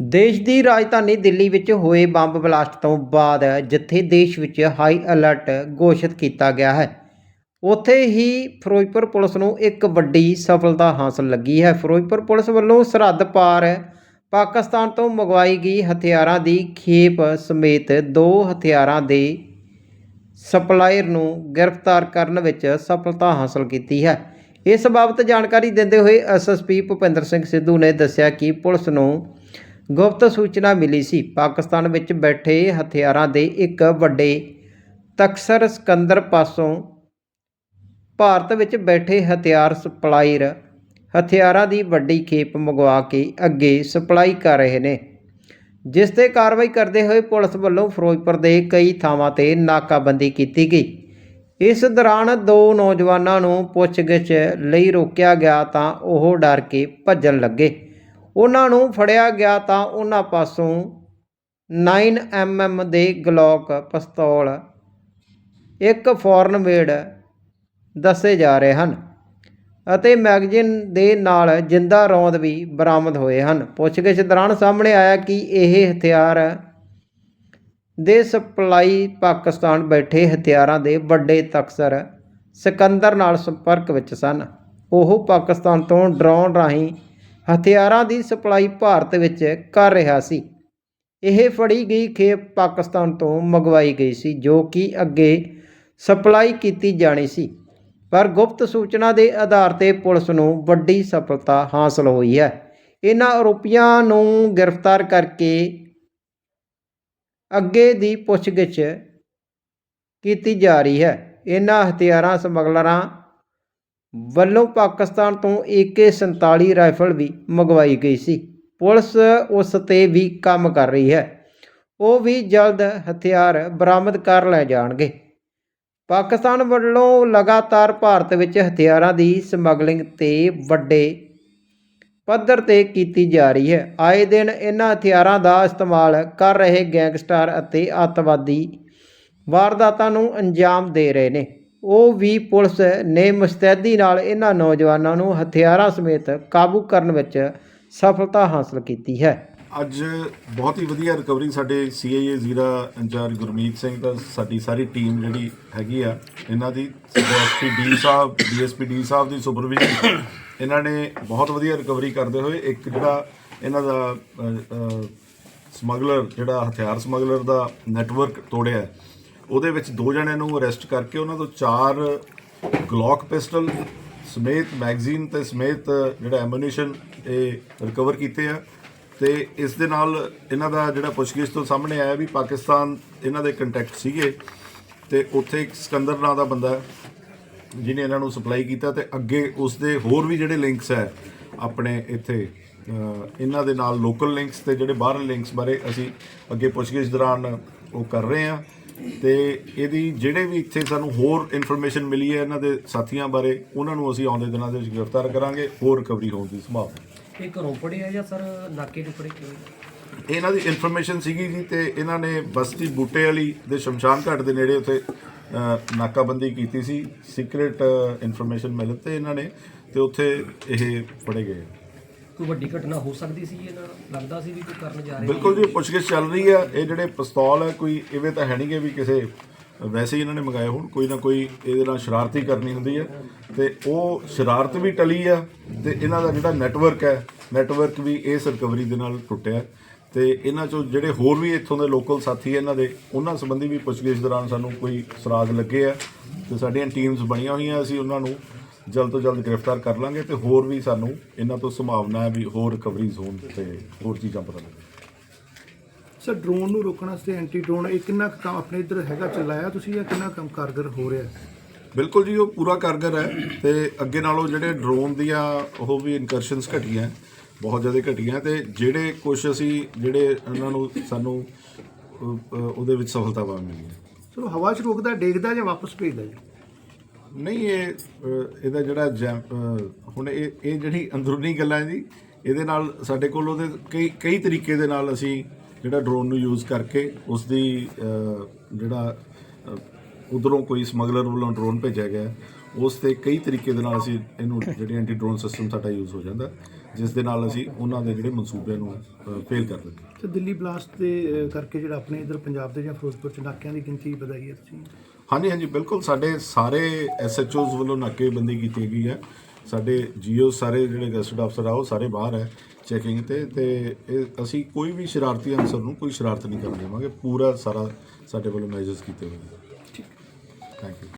ਦੇਸ਼ ਦੀ ਰਾਜਧਾਨੀ ਦਿੱਲੀ ਵਿੱਚ ਹੋਏ ਬੰਬ ਬਲਾਸਟ ਤੋਂ ਬਾਅਦ ਜਿੱਥੇ ਦੇਸ਼ ਵਿੱਚ ਹਾਈ ਅਲਰਟ ਘੋਸ਼ਿਤ ਕੀਤਾ ਗਿਆ ਹੈ। ਉੱਥੇ ਹੀ ਫਿਰੋਜ਼ਪੁਰ ਪੁਲਿਸ ਨੂੰ ਇੱਕ ਵੱਡੀ ਸਫਲਤਾ ਹਾਸਲ ਲੱਗੀ ਹੈ। ਫਿਰੋਜ਼ਪੁਰ ਪੁਲਿਸ ਵੱਲੋਂ ਸਰਹੱਦ ਪਾਰ ਪਾਕਿਸਤਾਨ ਤੋਂ ਮੰਗਵਾਈ ਗਈ ਹਥਿਆਰਾਂ ਦੀ ਖੇਪ ਸਮੇਤ ਦੋ ਹਥਿਆਰਾਂ ਦੇ ਸਪਲਾਇਰ ਨੂੰ ਗ੍ਰਿਫਤਾਰ ਕਰਨ ਵਿੱਚ ਸਫਲਤਾ ਹਾਸਲ ਕੀਤੀ ਹੈ। ਇਸ ਬਾਬਤ ਜਾਣਕਾਰੀ ਦਿੰਦੇ ਹੋਏ ਐਸਐਸਪੀ ਭੁਪਿੰਦਰ ਸਿੰਘ ਸਿੱਧੂ ਨੇ ਦੱਸਿਆ ਕਿ ਪੁਲਿਸ ਨੂੰ ਗੁਪਤ ਸੂਚਨਾ ਮਿਲੀ ਸੀ। ਪਾਕਿਸਤਾਨ ਵਿੱਚ ਬੈਠੇ ਹਥਿਆਰਾਂ ਦੇ ਇੱਕ ਵੱਡੇ ਤਕਸਰ ਸਿਕੰਦਰ ਪਾਸੋਂ ਭਾਰਤ ਵਿੱਚ ਬੈਠੇ ਹਥਿਆਰ ਸਪਲਾਈਰ ਹਥਿਆਰਾਂ ਦੀ ਵੱਡੀ ਖੇਪ ਮੰਗਵਾ ਕੇ ਅੱਗੇ ਸਪਲਾਈ ਕਰ ਰਹੇ ਨੇ। ਜਿਸ ਤੇ ਕਾਰਵਾਈ ਕਰਦੇ ਹੋਏ ਪੁਲਿਸ ਵੱਲੋਂ ਫਿਰੋਜ਼ਪੁਰ ਦੇ ਕਈ ਥਾਵਾਂ ਤੇ ਨਾਕਾਬੰਦੀ ਕੀਤੀ ਗਈ। ਇਸ ਦੌਰਾਨ ਦੋ ਨੌਜਵਾਨਾਂ ਨੂੰ ਪੁੱਛਗਿੱਛ ਲਈ ਰੋਕਿਆ ਗਿਆ ਤਾਂ ਉਹ ਡਰ ਕੇ ਭੱਜਣ ਲੱਗੇ। ਉਹਨਾਂ ਨੂੰ ਫੜਿਆ ਗਿਆ ਤਾਂ ਉਹਨਾਂ ਪਾਸੋਂ 9mm ਦੇ ਗਲੌਕ ਪਿਸਤੌਲ, ਇੱਕ ਫੋਰਨ ਮੇਡ ਦੱਸੇ ਜਾ ਰਹੇ ਹਨ ਅਤੇ ਮੈਗਜ਼ੀਨ ਦੇ ਨਾਲ ਜਿੰਦਾ ਰੌਂਦ ਵੀ ਬਰਾਮਦ ਹੋਏ ਹਨ। ਪੁੱਛਗਿੱਛ ਦੌਰਾਨ ਸਾਹਮਣੇ ਆਇਆ ਕਿ ਇਹ ਹਥਿਆਰ ਦੇ ਸਪਲਾਈ ਪਾਕਿਸਤਾਨ ਬੈਠੇ ਹਥਿਆਰਾਂ ਦੇ ਵੱਡੇ ਤਕਸਰ ਸਿਕੰਦਰ ਨਾਲ ਸੰਪਰਕ ਵਿੱਚ ਸਨ। ਉਹ ਪਾਕਿਸਤਾਨ ਤੋਂ ਡਰੋਨ ਰਾਹੀਂ ਹਥਿਆਰਾਂ ਦੀ ਸਪਲਾਈ ਭਾਰਤ ਵਿੱਚ ਕਰ ਰਿਹਾ ਸੀ। ਇਹ ਫੜੀ ਗਈ ਖੇਪ ਪਾਕਿਸਤਾਨ ਤੋਂ ਮੰਗਵਾਈ ਗਈ ਸੀ, ਜੋ ਕਿ ਅੱਗੇ ਸਪਲਾਈ ਕੀਤੀ ਜਾਣੀ ਸੀ। ਪਰ ਗੁਪਤ ਸੂਚਨਾ ਦੇ ਆਧਾਰ ਤੇ ਪੁਲਿਸ ਨੂੰ ਵੱਡੀ ਸਫਲਤਾ ਹਾਸਲ ਹੋਈ ਹੈ। ਇਹਨਾਂ ਆਰੋਪੀਆਂ ਨੂੰ ਗ੍ਰਿਫਤਾਰ ਕਰਕੇ ਅੱਗੇ ਦੀ ਪੁੱਛਗਿੱਛ ਕੀਤੀ ਜਾ ਰਹੀ ਹੈ। ਇਹਨਾਂ ਹਥਿਆਰਾਂ ਸਮਗਲਰਾਂ ਵੱਲੋਂ ਪਾਕਿਸਤਾਨ ਤੋਂ AK47 ਰਾਈਫਲ ਵੀ ਮੰਗਵਾਈ ਗਈ ਸੀ। ਪੁਲਿਸ ਉਸ ਤੇ ਵੀ ਕੰਮ ਕਰ ਰਹੀ ਹੈ। ਉਹ ਵੀ ਜਲਦ ਹਥਿਆਰ ਬਰਾਮਦ ਕਰ ਲੈ ਜਾਣਗੇ। ਪਾਕਿਸਤਾਨ ਵੱਲੋਂ ਲਗਾਤਾਰ ਭਾਰਤ ਵਿੱਚ ਹਥਿਆਰਾਂ ਦੀ ਸਮਗਲਿੰਗ ਤੇ ਵੱਡੇ ਪੱਧਰ ਤੇ ਕੀਤੀ ਜਾ ਰਹੀ ਹੈ। ਆਏ ਦਿਨ ਇਹਨਾਂ ਹਥਿਆਰਾਂ ਦਾ ਇਸਤੇਮਾਲ ਕਰ ਰਹੇ ਗੈਂਗਸਟਰ ਅਤੇ ਅੱਤਵਾਦੀ ਵਾਰਦਾਤਾਂ ਨੂੰ ਅੰਜਾਮ ਦੇ ਰਹੇ ਨੇ। ਉਹ ਵੀ ਪੁਲਿਸ ਨੇ ਮੁਸਤੈਦੀ ਨਾਲ ਇਹਨਾਂ ਨੌਜਵਾਨਾਂ ਨੂੰ ਹਥਿਆਰਾਂ ਸਮੇਤ ਕਾਬੂ ਕਰਨ ਵਿੱਚ ਸਫਲਤਾ ਹਾਸਲ ਕੀਤੀ ਹੈ। ਅੱਜ ਬਹੁਤ ਹੀ ਵਧੀਆ ਰਿਕਵਰੀ ਸਾਡੇ ਸੀਆਈਏ ਜ਼ੀਰਾ ਇੰਚਾਰਜ ਗੁਰਮੀਤ ਸਿੰਘ ਦਾ, ਸਾਡੀ ਸਾਰੀ ਟੀਮ ਜਿਹੜੀ ਹੈਗੀ ਆ, ਇਹਨਾਂ ਦੀ ਐਸਪੀ ਡੀ ਸਾਹਿਬ ਡੀਐਸਪੀ ਡੀ ਸਾਹਿਬ ਦੀ ਸੁਪਰਵਿਜ਼ਨ ਇਹਨਾਂ ਨੇ ਬਹੁਤ ਵਧੀਆ ਰਿਕਵਰੀ ਕਰਦੇ ਹੋਏ ਇੱਕ ਜਿਹੜਾ ਇਹਨਾਂ ਦਾ ਸਮਗਲਰ, ਜਿਹੜਾ ਹਥਿਆਰ ਸਮਗਲਰ ਦਾ ਨੈਟਵਰਕ ਤੋੜਿਆ ਉਹਦੇ ਵਿੱਚ ਦੋ ਜਣਿਆਂ ਨੂੰ ਅਰੈਸਟ ਕਰਕੇ ਉਹਨਾਂ ਤੋਂ ਚਾਰ ਗਲੌਕ ਪਿਸਟਲ ਸਮੇਤ ਮੈਗਜ਼ੀਨ ਤੇ ਸਮੇਤ ਜਿਹੜਾ ਐਮੂਨੀਸ਼ਨ ਇਹ ਰਿਕਵਰ ਕੀਤੇ ਆ। ਤੇ ਇਸ ਦੇ ਨਾਲ ਇਹਨਾਂ ਦਾ ਜਿਹੜਾ ਪੁੱਛਗਿੱਛ ਤੋਂ ਸਾਹਮਣੇ ਆਇਆ ਵੀ ਪਾਕਿਸਤਾਨ ਇਹਨਾਂ ਦੇ ਕੰਟੈਕਟ ਸੀਗੇ ਤੇ ਉੱਥੇ ਇੱਕ ਸਿਕੰਦਰ ਨਾਂ ਦਾ ਬੰਦਾ ਜਿਹਨੇ ਇਹਨਾਂ ਨੂੰ ਸਪਲਾਈ ਕੀਤਾ ਤੇ ਅੱਗੇ ਉਸ ਦੇ ਹੋਰ ਵੀ ਜਿਹੜੇ ਲਿੰਕਸ ਹੈ ਆਪਣੇ ਇੱਥੇ ਇਹਨਾਂ ਦੇ ਨਾਲ ਲੋਕਲ ਲਿੰਕਸ ਤੇ ਜਿਹੜੇ ਬਾਹਰਲੇ ਲਿੰਕਸ ਬਾਰੇ ਅਸੀਂ ਅੱਗੇ ਪੁੱਛਗਿੱਛ ਦੌਰਾਨ ਉਹ ਕਰ ਰਹੇ ਹਾਂ। ਤੇ ਇਹਦੀ ਜਿਹੜੇ ਵੀ ਇੱਥੇ ਸਾਨੂੰ ਹੋਰ ਇਨਫੋਰਮੇਸ਼ਨ ਮਿਲੀ ਹੈ ਇਹਨਾਂ ਦੇ ਸਾਥੀਆਂ ਬਾਰੇ ਉਹਨਾਂ ਨੂੰ ਅਸੀਂ ਆਉਂਦੇ ਦਿਨਾਂ ਦੇ ਵਿੱਚ ਗ੍ਰਿਫਤਾਰ ਕਰਾਂਗੇ ਹੋਰ ਰਿਕਵਰੀ ਹੋਣ ਦੀ ਸੰਭਾਵਨਾ ਇਹ ਘਰੋਂ ਪੜਿਆ ਜਾਂ ਸਰ ਨਾਕੇ ਤੋਂ ਪੜੇ ਕਿਵੇਂ? ਇਹਨਾਂ ਦੀ ਇਨਫੋਰਮੇਸ਼ਨ ਸੀਗੀ ਜੀ ਤੇ ਇਹਨਾਂ ਨੇ ਬਸਤੀ ਬੂਟੇ ਵਾਲੀ ਦੇ ਸ਼ਮਸ਼ਾਨ ਘਾਟ ਦੇ ਨੇੜੇ ਉੱਥੇ ਨਾਕਾਬੰਦੀ ਕੀਤੀ ਸੀ। ਸੀਕ੍ਰੀਟ ਇਨਫੋਰਮੇਸ਼ਨ ਮਿਲ ਤੇ ਇਹਨਾਂ ਨੇ ਤੇ ਉੱਥੇ ਇਹ ਫੜੇ ਗਏ। ਕੋਈ ਵੱਡੀ ਘਟਨਾ ਹੋ ਸਕਦੀ ਸੀ ਇਹਨਾਂ ਲੱਗਦਾ ਸੀ ਵੀ ਕੋਈ ਕਰਨ ਜਾ ਰਿਹਾ ਬਿਲਕੁਲ ਜੀ, ਪੁੱਛਗਿੱਛ ਚੱਲ ਰਹੀ ਹੈ ਇਹ ਜਿਹੜੇ ਪਿਸਤੌਲ ਹੈ ਕੋਈ ਇਵੇਂ ਤਾਂ ਹੈ ਨਹੀਂਗੇ ਵੀ ਕਿਸੇ, ਵੈਸੇ ਹੀ ਇਹਨਾਂ ਨੇ ਮੰਗਾਏ ਹੋਣ। ਕੋਈ ਨਾ ਕੋਈ ਇਹਦੇ ਨਾਲ ਸ਼ਰਾਰਤੀ ਕਰਨੀ ਹੁੰਦੀ ਹੈ ਤੇ ਉਹ ਸ਼ਰਾਰਤ ਵੀ ਟਲੀ ਆ ਤੇ ਇਹਨਾਂ ਦਾ ਜਿਹੜਾ ਨੈਟਵਰਕ ਹੈ ਨੈਟਵਰਕ ਵੀ ਇਸ ਰਿਕਵਰੀ ਦੇ ਨਾਲ ਟੁੱਟਿਆ। ਤੇ ਇਹਨਾਂ ਚੋਂ ਜਿਹੜੇ ਹੋਰ ਵੀ ਇੱਥੋਂ ਦੇ ਲੋਕਲ ਸਾਥੀ ਇਹਨਾਂ ਦੇ, ਉਹਨਾਂ ਸੰਬੰਧੀ ਵੀ ਪੁੱਛਗਿੱਛ ਦੌਰਾਨ ਸਾਨੂੰ ਕੋਈ ਸੁਰਾਗ ਲੱਗੇ ਆ। ਤੇ ਸਾਡੀਆਂ ਟੀਮਸ ਬਣੀਆਂ ਹੋਈਆਂ ਅਸੀਂ ਉਹਨਾਂ ਨੂੰ ਜਲਦ ਤੋਂ ਜਲਦ ਗ੍ਰਿਫਤਾਰ ਕਰ ਲਾਂਗੇ ਤੇ ਹੋਰ ਵੀ ਸਾਨੂੰ ਇਹਨਾਂ ਤੋਂ ਸੰਭਾਵਨਾ ਹੈ ਵੀ ਹੋਰ ਰਿਕਵਰੀਜ਼ ਹੋਣ ਤੇ ਹੋਰ ਚੀਜ਼ਾਂ ਪਤਾ ਲੱਗਣ। ਸਰ ਡਰੋਨ ਨੂੰ ਰੋਕਣ ਵਾਸਤੇ ਐਂਟੀ ਡਰੋਨ ਇਹ ਕਿੰਨਾ ਕੰਮ ਆਪਣੇ ਇੱਧਰ ਹੈਗਾ ਚਲਾਇਆ ਤੁਸੀਂ ਜਾਂ ਕਿੰਨਾ ਕੰਮ ਕਾਰਗਰ ਹੋ ਰਿਹਾ? ਹੈ? ਬਿਲਕੁਲ ਜੀ ਉਹ ਪੂਰਾ ਕਾਰਗਰ ਹੈ ਤੇ ਅੱਗੇ ਨਾਲੋਂ ਜਿਹੜੇ ਡਰੋਨ ਦੀਆਂ ਉਹ ਵੀ ਇਨਕਰਸ਼ਨਸ ਘਟੀਆਂ ਬਹੁਤ ਜ਼ਿਆਦਾ ਘਟੀਆਂ ਤੇ ਜਿਹੜੇ ਕੁਝ ਅਸੀਂ ਜਿਹੜੇ ਉਹਨਾਂ ਨੂੰ ਸਾਨੂੰ ਉਹਦੇ ਵਿੱਚ ਸਫਲਤਾਵਾਂ ਮਿਲੀਆਂ ਚਲੋ ਹਵਾ 'ਚ ਰੋਕਦਾ ਡੇਗਦਾ ਜਾਂ ਵਾਪਸ ਭੇਜਦਾ ਜੀ? ਨਹੀਂ, ਇਹ ਇਹਦਾ ਜਿਹੜਾ ਜੈਮ- ਹੁਣ ਇਹ ਇਹ ਜਿਹੜੀ ਅੰਦਰੂਨੀ ਗੱਲਾਂ ਜੀ, ਇਹਦੇ ਨਾਲ ਸਾਡੇ ਕੋਲ ਉਹਦੇ ਕਈ ਕਈ ਤਰੀਕੇ ਦੇ ਨਾਲ ਅਸੀਂ ਜਿਹੜਾ ਡਰੋਨ ਨੂੰ ਯੂਜ਼ ਕਰਕੇ ਉਸ ਦੀ ਜਿਹੜਾ ਉਧਰੋਂ ਕੋਈ ਸਮਗਲਰ ਵੱਲੋਂ ਡਰੋਨ ਭੇਜਿਆ ਗਿਆ ਉਸ ਤੇ ਕਈ ਤਰੀਕੇ ਦੇ ਨਾਲ ਅਸੀਂ ਇਹਨੂੰ ਜਿਹੜੇ ਐਂਟੀ ਡਰੋਨ ਸਿਸਟਮ ਸਾਡਾ ਯੂਜ਼ ਹੋ ਜਾਂਦਾ ਜਿਸ ਦੇ ਨਾਲ ਅਸੀਂ ਉਹਨਾਂ ਦੇ ਜਿਹੜੇ ਮਨਸੂਬਿਆਂ ਨੂੰ ਫੇਲ ਕਰ ਦਿੰਦੇ ਤੇ ਦਿੱਲੀ ਬਲਾਸਟ ਦੇ ਕਰਕੇ ਜਿਹੜਾ ਆਪਣੇ ਇਧਰ ਪੰਜਾਬ ਦੇ ਜਾਂ ਫਿਰੋਜ਼ਪੁਰ ਚ ਨਾਕਿਆਂ ਦੀ ਗਿਣਤੀ ਵਧਾਈ ਹੈ ਤੁਸੀਂ? ਹਾਂਜੀ ਹਾਂਜੀ ਬਿਲਕੁਲ। ਸਾਡੇ ਸਾਰੇ ਐਸਐਚਓਜ਼ ਵੱਲੋਂ ਨਾਕੇਬੰਦੀ ਕੀਤੀ ਗਈ ਹੈ। ਸਾਡੇ ਜੀਓ ਸਾਰੇ ਜਿਹੜੇ ਗੈਸਟ ਅਫਸਰ ਆ ਉਹ ਸਾਰੇ ਬਾਹਰ ਹੈ ਚੈਕਿੰਗ ਤੇ ਤੇ ਇਹ ਅਸੀਂ ਕੋਈ ਵੀ ਸ਼ਰਾਰਤੀ ਅਨਸਰ ਨੂੰ ਕੋਈ ਸ਼ਰਾਰਤ ਨਹੀਂ ਕਰਨ ਦੇਵਾਂਗੇ। ਪੂਰਾ ਸਾਰਾ ਸਾਡੇ ਵੱਲੋਂ ਮੈਜਰਸ ਕੀਤੇ ਹੋਏ ਨੇ। Thank you